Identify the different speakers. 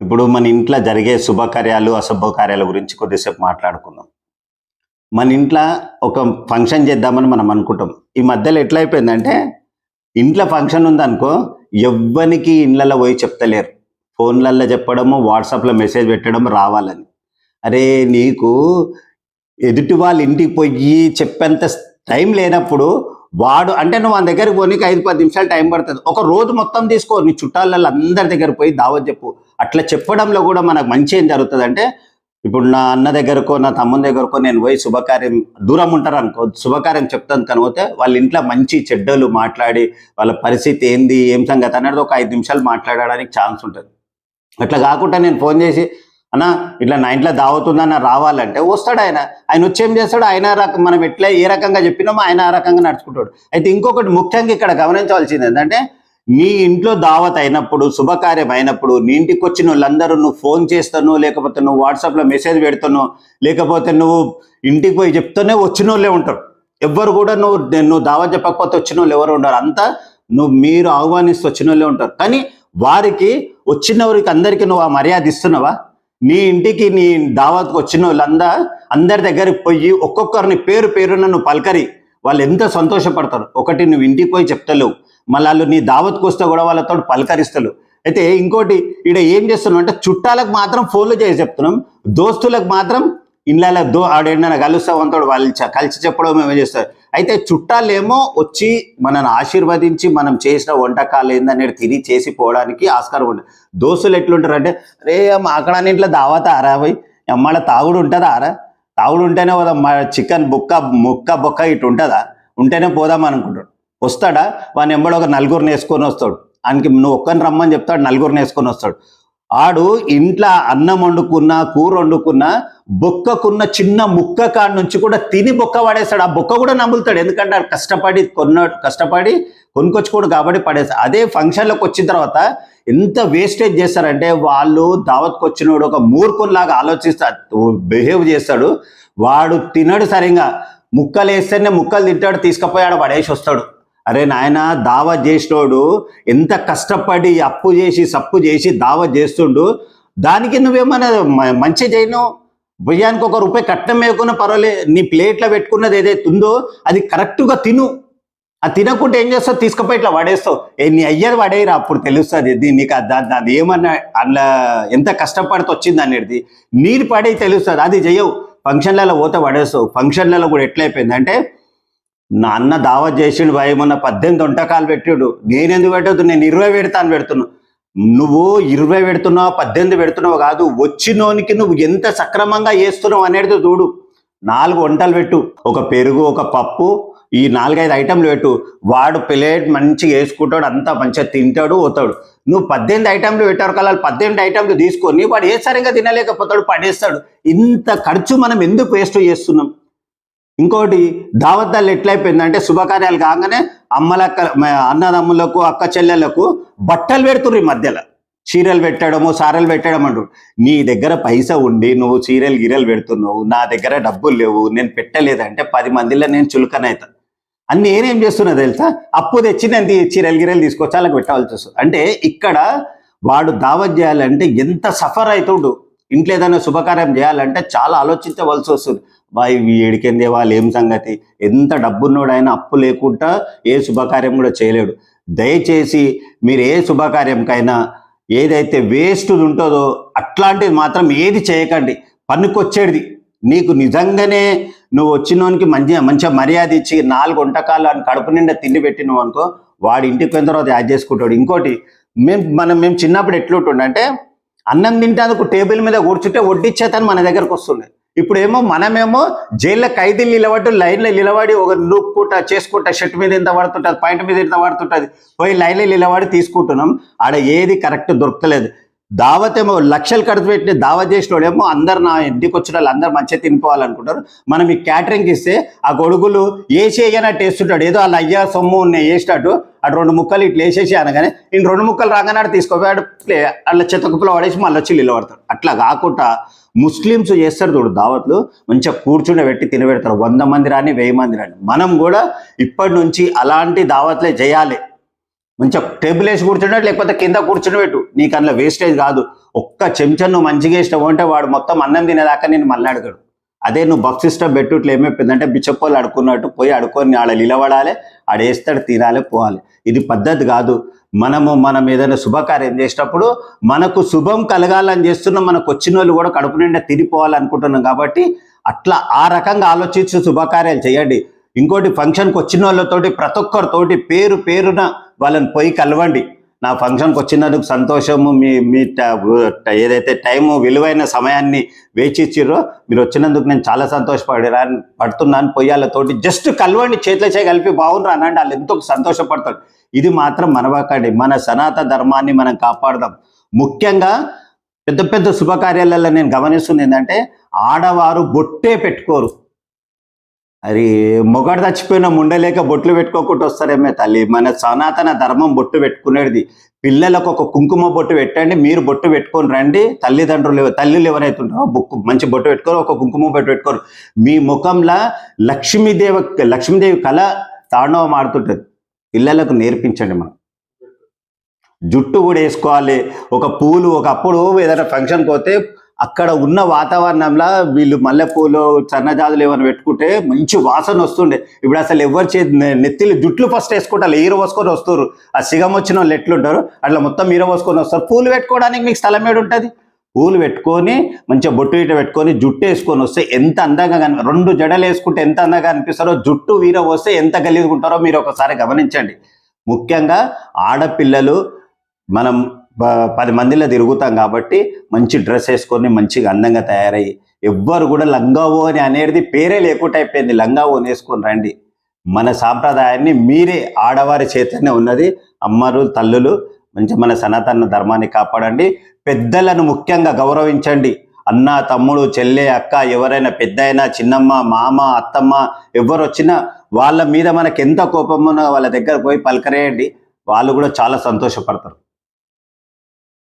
Speaker 1: ఇప్పుడు మన ఇంట్లో జరిగే శుభకార్యాలు అశుభకార్యాల గురించి కొద్దిసేపు మాట్లాడుకుందాం. మన ఇంట్లో ఒక ఫంక్షన్ చేద్దామని మనం అనుకుంటాం. ఈ మధ్యలో ఎట్లా అయిపోయిందంటే ఇంట్లో ఫంక్షన్ ఉందనుకో ఎవ్వరికి ఇండ్లలో పోయి చెప్తలేరు. ఫోన్లల్లో చెప్పడము వాట్సాప్లో మెసేజ్ పెట్టడం రావాలని. అరే నీకు ఎదుటి వాళ్ళ ఇంటికి పోయి చెప్పేంత టైం లేనప్పుడు వాడు అంటే నువ్వు మన దగ్గరికి పోనీకి ఐదు పది నిమిషాలు టైం పడుతుంది. ఒక రోజు మొత్తం తీసుకో నీ చుట్టాలలో అందరి దగ్గర పోయి దావత్ చెప్పు. అట్లా చెప్పడంలో కూడా మనకు మంచి ఏం జరుగుతుంది అంటే ఇప్పుడు నా అన్న దగ్గరకో నా తమ్ముని దగ్గరకో నేను పోయి శుభకార్యం దూరం ఉంటారు అనుకో శుభకార్యం చెప్తాను కనుకపోతే వాళ్ళ ఇంట్లో మంచి చెడ్డలు మాట్లాడి వాళ్ళ పరిస్థితి ఏంది ఏం సంగతి అనేది ఒక ఐదు నిమిషాలు మాట్లాడడానికి ఛాన్స్ ఉంటుంది. అట్లా కాకుండా నేను ఫోన్ చేసి అన్న ఇట్లా నా ఇంట్లో దావుతుందన్న రావాలంటే వస్తాడు ఆయన. ఆయన వచ్చి ఏం చేస్తాడు? ఆయన రకం మనం ఎట్లా ఏ రకంగా చెప్పినామో ఆయన ఆ రకంగా నడుచుకుంటాడు. అయితే ఇంకొకటి ముఖ్యంగా ఇక్కడ గమనించవలసింది ఏంటంటే మీ ఇంట్లో దావత్ అయినప్పుడు శుభకార్యం అయినప్పుడు నీ ఇంటికి వచ్చిన వాళ్ళందరూ నువ్వు ఫోన్ చేస్తాను లేకపోతే నువ్వు వాట్సాప్లో మెసేజ్ పెడతాను లేకపోతే నువ్వు ఇంటికి పోయి చెప్తూనే వచ్చిన వాళ్ళే ఉంటారు. ఎవ్వరు కూడా నువ్వు నువ్వు దావత్ చెప్పకపోతే వచ్చిన వాళ్ళు ఎవరు ఉండరు. అంతా నువ్వు మీరు ఆహ్వానిస్తూ వచ్చిన వాళ్ళే ఉంటారు. కానీ వారికి వచ్చిన వారికి అందరికీ నువ్వు ఆ మర్యాద ఇస్తున్నావా? నీ ఇంటికి నీ దావత్కి వచ్చిన వాళ్ళందా అందరి దగ్గరికి పోయి ఒక్కొక్కరిని పేరు పేరున నువ్వు పలకరి. వాళ్ళు ఎంత సంతోషపడతారు? ఒకటి నువ్వు ఇంటికి పోయి చెప్తలేవు. మళ్ళీ వాళ్ళు నీ దావత్కి వస్తే కూడా వాళ్ళతో పలకరిస్తారు అయితే ఇంకోటి ఇక్కడ ఏం చేస్తున్నాం అంటే చుట్టాలకు మాత్రం ఫోన్లు చేసి చెప్తున్నాం. దోస్తులకు మాత్రం ఇళ్ళ దో ఆడేనా కలుస్తాం అంతాడు వాళ్ళు కలిసి చెప్పడం ఏమో చేస్తారు. అయితే చుట్టాలేమో వచ్చి మనల్ని ఆశీర్వదించి మనం చేసిన వంటకాలు ఏందనేది తిని చేసి పోవడానికి ఆస్కారం ఉంటుంది దోస్తులు ఎట్లుంటారు అంటే రే అక్కడ ఇంట్లో దావత ఆరా పోయి అమ్మాళ్ళ తాగుడు ఉంటుందా ఆరా? తాగుడు ఉంటేనే పోదాం చికెన్ బుక్క ముక్క బొక్క ఇటు ఉంటుందా? ఉంటేనే పోదాం అనుకుంటాడు. వస్తాడా? వాని ఎంబడి ఒక నలుగురిని వేసుకొని వస్తాడు. ఆయనకి నువ్వు ఒక్కని రమ్మని చెప్తాడు నలుగురిని వేసుకొని వస్తాడు. ఆడు ఇంట్లో అన్నం వండుకున్నా కూర వండుకున్నా బొక్కకున్న చిన్న ముక్క కాడ నుంచి కూడా తిని బొక్క పడేస్తాడు. ఆ బొక్క కూడా నమ్ములుతాడు ఎందుకంటే ఆడు కష్టపడి కొన్నాడు కష్టపడి కొనుక్కొచ్చుకోడు కాబట్టి పడేస్తాడు. అదే ఫంక్షన్లోకి వచ్చిన తర్వాత ఎంత వేస్టేజ్ చేస్తారంటే వాళ్ళు దావత్కి వచ్చినోడు ఒక మూర్ఖుల్లాగా ఆలోచిస్తాడు బిహేవ్ చేస్తాడు. వాడు తినడు సరిగా ముక్కలు వేస్తేనే ముక్కలు తింటాడు తీసుకుపోయాడు పడేసి వస్తాడు. అరే నాయన దావా చేసినోడు ఎంత కష్టపడి అప్పు చేసి సప్పు చేసి దావా చేస్తుండు? దానికి నువ్వేమన్నా మంచి చేయను? భుజానికి ఒక రూపాయి కట్నం వేయకుండా పర్వాలే నీ ప్లేట్లో పెట్టుకున్నది ఏదైతే ఉందో అది కరెక్ట్గా తిను. అది తినకుంటే ఏం చేస్తావు? తీసుకుపోయి ఇట్లా పడేస్తావు ఏ నీ అయ్యారు పడేయరా అప్పుడు తెలుస్తుంది. నీకు అది దాని అది ఏమన్నా అలా ఎంత కష్టపడితే వచ్చింది అనేది నీరు పడే తెలుస్తుంది. అది చెయ్యవు. ఫంక్షన్లలో పోతే పడేస్తావు ఫంక్షన్లలో కూడా ఎట్లయిపోయింది అంటే నా అన్న దావత్ చేసిండు భయ మొన్న పద్దెనిమిది వంటకాలు పెట్టాడు. నేను ఎందుకు పెట్టద్దు? నేను ఇరవై పెడతాను పెడుతున్నా. నువ్వు ఇరవై పెడుతున్నావు పద్దెనిమిది పెడుతున్నావు కాదు వచ్చినోనికి నువ్వు ఎంత సక్రమంగా చేస్తున్నావు అనేది చూడు. నాలుగు వంటలు పెట్టు. ఒక పెరుగు ఒక పప్పు ఈ నాలుగైదు ఐటెంలు పెట్టు. వాడు ప్లేట్ మంచిగా వేసుకుంటాడు అంతా మంచిగా తింటాడు పోతాడు. నువ్వు పద్దెనిమిది ఐటెంలు పెట్టారు కదా పద్దెనిమిది ఐటెంలు తీసుకొని వాడు ఏ సరిగా తినలేకపోతాడు పడేస్తాడు. ఇంత ఖర్చు మనం ఎందుకు వేస్ట్ చేస్తున్నాం? ఇంకోటి దావత్తాలు ఎట్లయిపోయిందంటే శుభకార్యాలు కాగానే అమ్మలక్క అన్నదమ్ములకు అక్క చెల్లెలకు బట్టలు పెడుతుర్రు ఈ మధ్యలో. చీరలు పెట్టడము సారలు పెట్టడం అంటు. నీ దగ్గర పైసా ఉండి నువ్వు చీరలు గీరలు పెడుతున్నావు నా దగ్గర డబ్బులు లేవు నేను పెట్టలేదంటే పది మందిలో నేను చులకనైతా. అని నేనేం చేస్తున్నా తెలుసా? అప్పు తెచ్చి నేను చీరలు గిరలు తీసుకొచ్చి వాళ్ళకి పెట్టాల్సి వస్తుంది. అంటే ఇక్కడ వాడు దావత్ చేయాలంటే ఎంత సఫర్ అవుతుండు ఇంట్లో ఏదైనా శుభకార్యం చేయాలంటే చాలా ఆలోచించవలసి వస్తుంది. వాయి ఏడికేంది వాళ్ళు ఏం సంగతి? ఎంత డబ్బున్నోడైనా అప్పు లేకుండా ఏ శుభకార్యం కూడా చేయలేడు. దయచేసి మీరు ఏ శుభకార్యంకైనా ఏదైతే వేస్ట్ ఉంటుందో అట్లాంటిది మాత్రం ఏది చేయకండి. పనికొచ్చేది నీకు నిజంగానే నువ్వు వచ్చినోనికి మంచిగా మంచిగా మర్యాద ఇచ్చి నాలుగు వంటకాలు అని కడుపు నిండా తిండి పెట్టినావు అనుకో వాడి ఇంటికి పోయిన తర్వాత యాడ్ చేసుకుంటాడు. ఇంకోటి మేము మనం మేము చిన్నప్పుడు ఎట్లుంటుండే అంటే అన్నం తింటేందుకు టేబుల్ మీద కూర్చుంటే వడ్డిచ్చేతని మన దగ్గరకు వస్తుండే. ఇప్పుడేమో మనమేమో జైల్లో ఖైదీలు నిలబడి లైన్లో నిలబడి ఒక నూక్కుంటా చేసుకుంటా షర్ట్ మీద ఎంత పడుతుంటుంది పాయింట్ మీద ఎంత పడుతుంటుంది పోయి లైన్లో నిలబడి తీసుకుంటున్నాం. ఆడ ఏది కరెక్ట్ దొరకలేదు. దావత్ ఏమో లక్షలు ఖర్చు పెట్టిన దావత్ చేసినోడేమో అందరు నా ఇంటికి వచ్చిన వాళ్ళు అందరు మంచిగా తినిపోవాలనుకుంటారు మనం ఈ క్యాటరింగ్ ఇస్తే ఆ గొడుగులు వేసి వేయనట్టు వేస్తుంటాడు. ఏదో వాళ్ళ అయ్యా సొమ్ము ఉన్నాయి వేసినట్టు అటు రెండు ముక్కలు ఇట్లా వేసేసి అనగానే నేను రెండు ముక్కలు రాగానే ఆడు తీసుకోపోయాడు అట్లా చెత్త కుప్పలో పడేసి మళ్ళీ వచ్చి నిలబడతాడు అట్లా కాకుండా ముస్లిమ్స్ చేస్తారు చూడు దావత్లు మంచిగా కూర్చుండ పెట్టి తినబెడతారు వంద మంది రాని వెయ్యి మంది రాని. మనం కూడా ఇప్పటి నుంచి అలాంటి దావత్లే చేయాలి. మంచిగా టేబుల్ వేసి కూర్చున్నట్టు లేకపోతే కింద కూర్చుని పెట్టు. నీకు అందులో వేస్టేజ్ కాదు. ఒక్క చెంచా నువ్వు మంచిగా ఇష్టం అంటే వాడు మొత్తం అన్నం తినేదాకా నేను మళ్ళీ అడగడు. అదే నువ్వు బఫ్ సిస్టమ్ పెట్టు ఇట్లా ఏమైపోయిందంటే బిచ్చపోలు అడుకున్నట్టు పోయి అడుకొని ఆడ నిలబడాలి ఆడ వేస్తాడు తినాలి పోవాలి. ఇది పద్ధతి కాదు. మనము మనం ఏదైనా శుభకార్యం చేసేటప్పుడు మనకు శుభం కలగాలని చేస్తున్న మనకు వచ్చిన వాళ్ళు కూడా కడుపు నిండా తిరిగిపోవాలనుకుంటున్నాం కాబట్టి అట్లా ఆ రకంగా ఆలోచించి శుభకార్యాలు చేయండి. ఇంకోటి ఫంక్షన్కి వచ్చిన వాళ్ళతోటి ప్రతి ఒక్కరితోటి పేరు పేరున వాళ్ళని పోయి కలవండి. నా ఫంక్షన్కి వచ్చినందుకు సంతోషము మీ మీ ఏదైతే టైము విలువైన సమయాన్ని వేచిచ్చిర్రో మీరు వచ్చినందుకు నేను చాలా సంతోషపడిరా పడుతున్నాను పొయ్యాలతోటి. జస్ట్ కలవండి చేతుల చేయి కలిపి బాగుండ్రా అనండి. వాళ్ళు ఎంతో సంతోషపడతారు. ఇది మాత్రం మనవాకండి మన సనాతన ధర్మాన్ని మనం కాపాడదాం. ముఖ్యంగా పెద్ద పెద్ద శుభకార్యాలలో నేను గమనిస్తుంది ఏంటంటే ఆడవారు బొట్టే పెట్టుకోరు. అది మొగాడు చచ్చిపోయిన ముండలేక బొట్లు పెట్టుకోకుండా వస్తారేమే తల్లి. మన సనాతన ధర్మం బొట్టు పెట్టుకునేది. పిల్లలకు ఒక కుంకుమ బొట్టు పెట్టండి మీరు బొట్టు పెట్టుకొని రండి. తల్లిదండ్రులు తల్లులు ఎవరైతే ఉంటారో బొక్కు మంచి బొట్టు పెట్టుకోరు ఒక కుంకుమ బొట్టు పెట్టుకోరు. మీ ముఖంలో లక్ష్మీదేవి లక్ష్మీదేవి కళ తాండవం ఆడుతుంటుంది. పిల్లలకు నేర్పించండి మనం. జుట్టు కూడా వేసుకోవాలి. ఒక పూలు ఒకప్పుడు ఏదైనా ఫంక్షన్కి పోతే అక్కడ ఉన్న వాతావరణంలో వీళ్ళు మల్లెపూలు సన్నజాజులు ఏమైనా పెట్టుకుంటే మంచి వాసన వస్తుండే. ఇప్పుడు అసలు ఎవరు చే నెత్తిలు జుట్లు ఫస్ట్ వేసుకుంటారు ఈర పోసుకొని వస్తారు. ఆ సిగం వచ్చిన వాళ్ళు ఎట్లుంటారు? అట్లా మొత్తం ఈర పోసుకొని వస్తారు. పూలు పెట్టుకోవడానికి మీకు స్థలం ఏడు ఉంటుంది పూలు పెట్టుకొని మంచిగా బొట్టు ఇట పెట్టుకొని జుట్టు వేసుకొని వస్తే ఎంత అందంగా కని రెండు జడలు వేసుకుంటే ఎంత అందంగా అనిపిస్తారో జుట్టు వీర వస్తే ఎంత గలీజుకుంటారో మీరు ఒకసారి గమనించండి. ముఖ్యంగా ఆడపిల్లలు మనం పది మందిలో తిరుగుతాం కాబట్టి మంచి డ్రెస్ వేసుకొని మంచిగా అందంగా తయారయ్యి ఎవ్వరు కూడా లంగావో అని అనేది పేరే లేకుండా అయిపోయింది. లంగావో వేసుకొని రండి. మన సాంప్రదాయాన్ని మీరే ఆడవారి చేతనే ఉన్నది. అమ్మలు తల్లులు మంచి మన సనాతన ధర్మాన్ని కాపాడండి. పెద్దలను ముఖ్యంగా గౌరవించండి. అన్న తమ్ముడు చెల్లె అక్క ఎవరైనా పెద్ద అయినా చిన్నమ్మ మామ అత్తమ్మ ఎవరు వచ్చినా వాళ్ళ మీద మనకి ఎంత కోపం వాళ్ళ దగ్గర పోయి పలకరేయండి. వాళ్ళు కూడా చాలా సంతోషపడతారు.